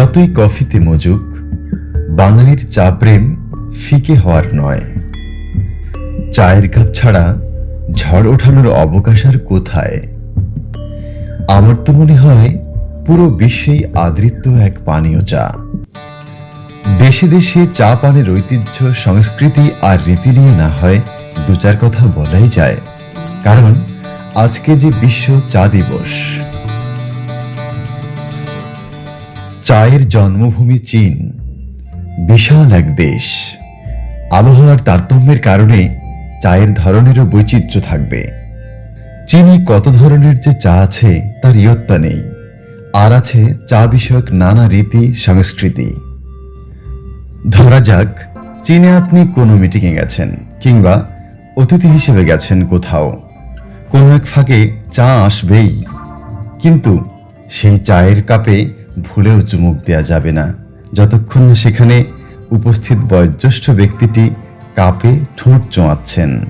যতই কফিতে মজুক, বাঙালির চা প্রেম ফিকে হওয়ার নয়। চায়ের কাপ ছাড়া ঝড় ওঠানোর অবকাশ আর কোথায়? আমার তো মনে হয় পুরো বিশ্বেই আদৃত্য এক পানীয় চা। দেশে দেশে চা পানের ঐতিহ্য, সংস্কৃতি আর রীতি নিয়ে না হয় দু চার কথা বলাই যায়। কারণ আজকে যে বিশ্ব চা দিবস চায়ের জন্মভূমি চীন। বিশাল এক দেশ। আবহাওয়ার তারতম্যের কারণে চায়ের ধরনেরও বৈচিত্র্য থাকবে। চিনি কত ধরনের যে চা আছে, তার ইয়ত্তা নেই। আর আছে চা বিষয়ক নানা রীতি, সংস্কৃতি। ধরা যাক, চীনে আপনি কোনো মিটিংয়ে গেছেন, কিংবা অতিথি হিসেবে গেছেন কোথাও। কোনো এক ফাঁকে চা আসবেই। কিন্তু সেই চায়ের কাপে ভুলেও চুমুক দেয়া যাবে না। যতক্ষণ সেখানে উপস্থিত বয়োজ্যেষ্ঠ ব্যক্তিটি কাপে ঠোঁট চোঁয়াচ্ছেন।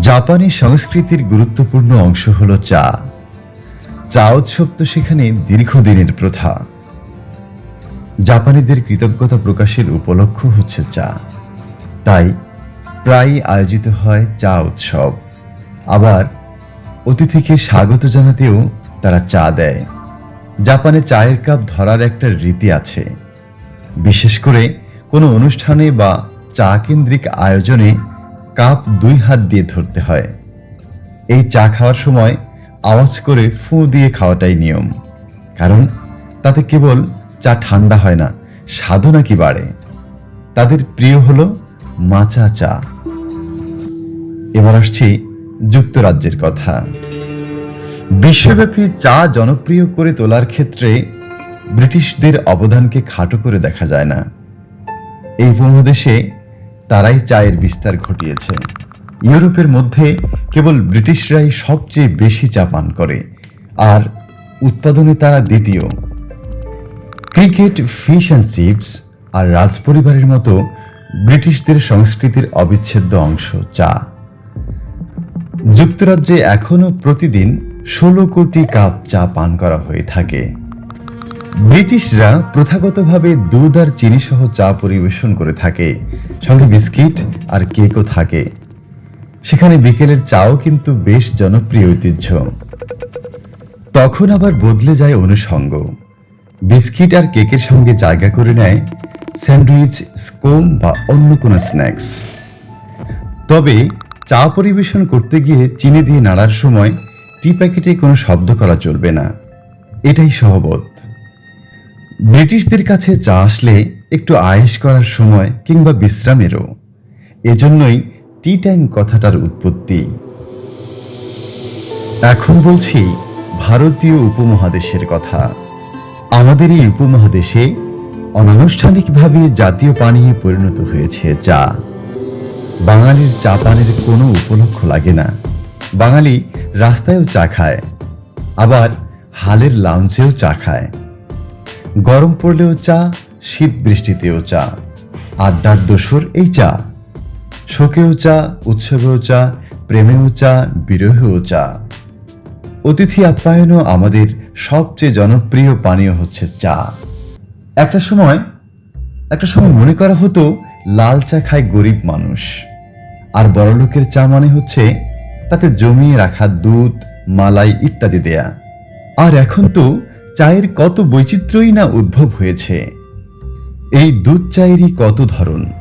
জাপানি সংস্কৃতির গুরুত্বপূর্ণ অংশ হলো চা। চা উৎসব তো সেখানে দীর্ঘদিনের প্রথা। জাপানিদের কৃতজ্ঞতা প্রকাশের উপলক্ষ হচ্ছে চা। তাই প্রায়ই আয়োজিত হয় চা উৎসব। আবার অতিথিকে স্বাগত জানাতেও তারা চা দেয়। জাপানে চায়ের কাপ ধরার একটা রীতি আছে। বিশেষ করে কোনো অনুষ্ঠানে বা চা কেন্দ্রিক আয়োজনে কাপ দুই হাত দিয়ে ধরতে হয়। এই চা খাওয়ার সময় আওয়াজ করে ফু দিয়ে খাওয়াটাই নিয়ম। কারণ তাতে কেবল চা ঠান্ডা হয় না, স্বাদও নাকি বাড়ে। তাদের প্রিয় হলো মাচা চা। এবার আসছি যুক্তরাজ্যের কথা। বিশ্বব্যাপী চা জনপ্রিয় করে তোলার ক্ষেত্রে ব্রিটিশদের অবদানকে খাটো করে দেখা যায় না। এই উপমহাদেশে তারাই চায়ের বিস্তার ঘটিয়েছে। ইউরোপের মধ্যে কেবল ব্রিটিশরাই সবচেয়ে বেশি চা পান করে, আর উৎপাদনে তারা দ্বিতীয়। ক্রিকেট, ফিশ অ্যান্ড চিপস আর রাজপরিবারের মতো ব্রিটিশদের সংস্কৃতির অবিচ্ছেদ্য অংশ চা। যুক্তরাজ্যে এখনও প্রতিদিন ষোলো কোটি কাপ চা পান করা হয়ে থাকে। ব্রিটিশরা প্রথাগতভাবে দুধ আর চিনি সহ চা পরিবেশন করে থাকে। সঙ্গে বিস্কিট আর কেকও থাকে। সেখানে বিকেলের চাও কিন্তু বেশ জনপ্রিয় ঐতিহ্য। তখন আবার বদলে যায় অনুষঙ্গ। বিস্কিট আর কেকের সঙ্গে জায়গা করে নেয় স্যান্ডউইচ স্কোন বা অন্য কোনো স্ন্যাক্স। তবে চা পরিবেশন করতে গিয়ে চিনি দিয়ে নাড়ার সময় টি প্যাকেটে কোনো শব্দ করা চলবে না। এটাই সহবত। ব্রিটিশদের কাছে চা আসলে একটু আয়েশ করার সময় কিংবা বিশ্রামেরও। এজন্যই টি টাইম কথাটার উৎপত্তি। এখন বলছি ভারতীয় উপমহাদেশের কথা। আমাদের এই উপমহাদেশে অনানুষ্ঠানিকভাবে জাতীয় পানীয়ে পরিণত হয়েছে চা। বাঙালির চা পানের কোনো উপলক্ষ লাগে না। বাঙালি রাস্তায়ও চা খায়, আবার হালের লাউঞ্জেও চা খায়। গরম পড়লেও চা, শীত বৃষ্টিতেও চা, আড্ডার দোসর এই চা। শোকেও চা, উৎসবেও চা, প্রেমেও চা, বিরহেও চা। অতিথি আপ্যায়নও আমাদের সবচেয়ে জনপ্রিয় পানীয় হচ্ছে চা। একটা সময় একটা সময় মনে করা হতো, লাল চা খায় গরিব মানুষ, আর বড়লোকের চা মানে হচ্ছে তাতে জমিয়ে রাখা দুধ, মালাই ইত্যাদি দেয়া। আর এখন তো চায়ের কত বৈচিত্র্যই না উদ্ভব হয়েছে। এই দুধ চায়েরই কত ধরন।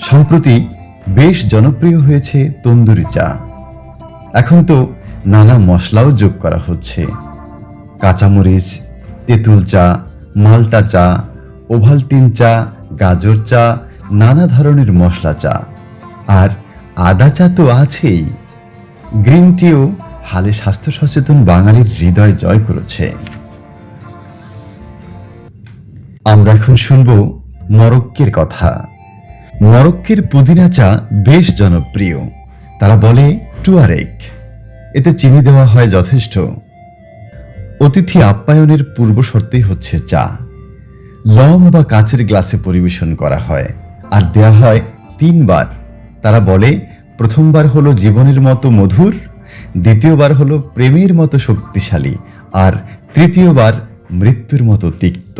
সম্প্রতি বেশ জনপ্রিয় হয়েছে তন্দুরি চা। এখন তো নানা মশলাও যোগ করা হচ্ছে। কাঁচামরিচ, তেঁতুল চা, মালটা চা ওভালটিন চা, গাজর চা, নানা ধরনের মশলা চা। আর আদা চা তো আছেই। গ্রিন টিও হালে স্বাস্থ্য সচেতন বাঙালির হৃদয় জয় করেছে। আমরা এখন শুনব মরক্কের কথা। মরক্কের পুদিনা চা বেশ জনপ্রিয়। তারা বলে টুয়ারেক। এতে চিনি দেওয়া হয় যথেষ্ট। অতিথি আপ্যায়নের পূর্ব শর্তেই হচ্ছে চা। লং বা কাচের গ্লাসে পরিবেশন করা হয়। আর দেয়া হয় তিনবার। তারা বলে প্রথমবার হলো জীবনের মতো মধুর, দ্বিতীয়বার হলো প্রেমের মতো শক্তিশালী, আর তৃতীয়বার মৃত্যুর মতো তিক্ত।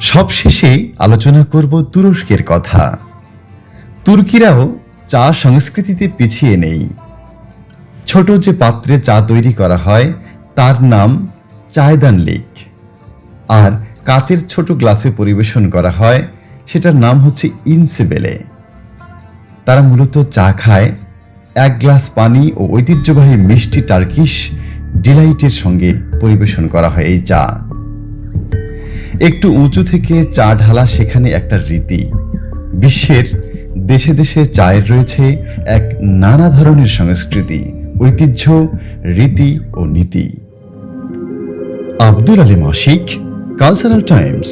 সবশেষে আলোচনা করব তুরস্কের কথা। তুর্কিরাও চা সংস্কৃতিতে পিছিয়ে নেই। ছোট যে পাত্রে চা তৈরি করা হয়, তার নাম চায়দানলিক আর কাচের ছোট গ্লাসে পরিবেশন করা হয়, সেটার নাম হচ্ছে ইনসেবেলে। তারা মূলত চা খায়, এক গ্লাস পানি ও ঐতিহ্যবাহী মিষ্টি টার্কিশ ডিলাইটের সঙ্গে পরিবেশন করা হয় এই চা। একটু উঁচু থেকে চা ঢালা সেখানে একটা রীতি। বিশ্বের দেশে দেশে চায়ের রয়েছে এক নানা ধরনের সংস্কৃতি, ঐতিহ্য, রীতি ও নীতি। আব্দুল আলী মাসিক কালচারাল টাইমস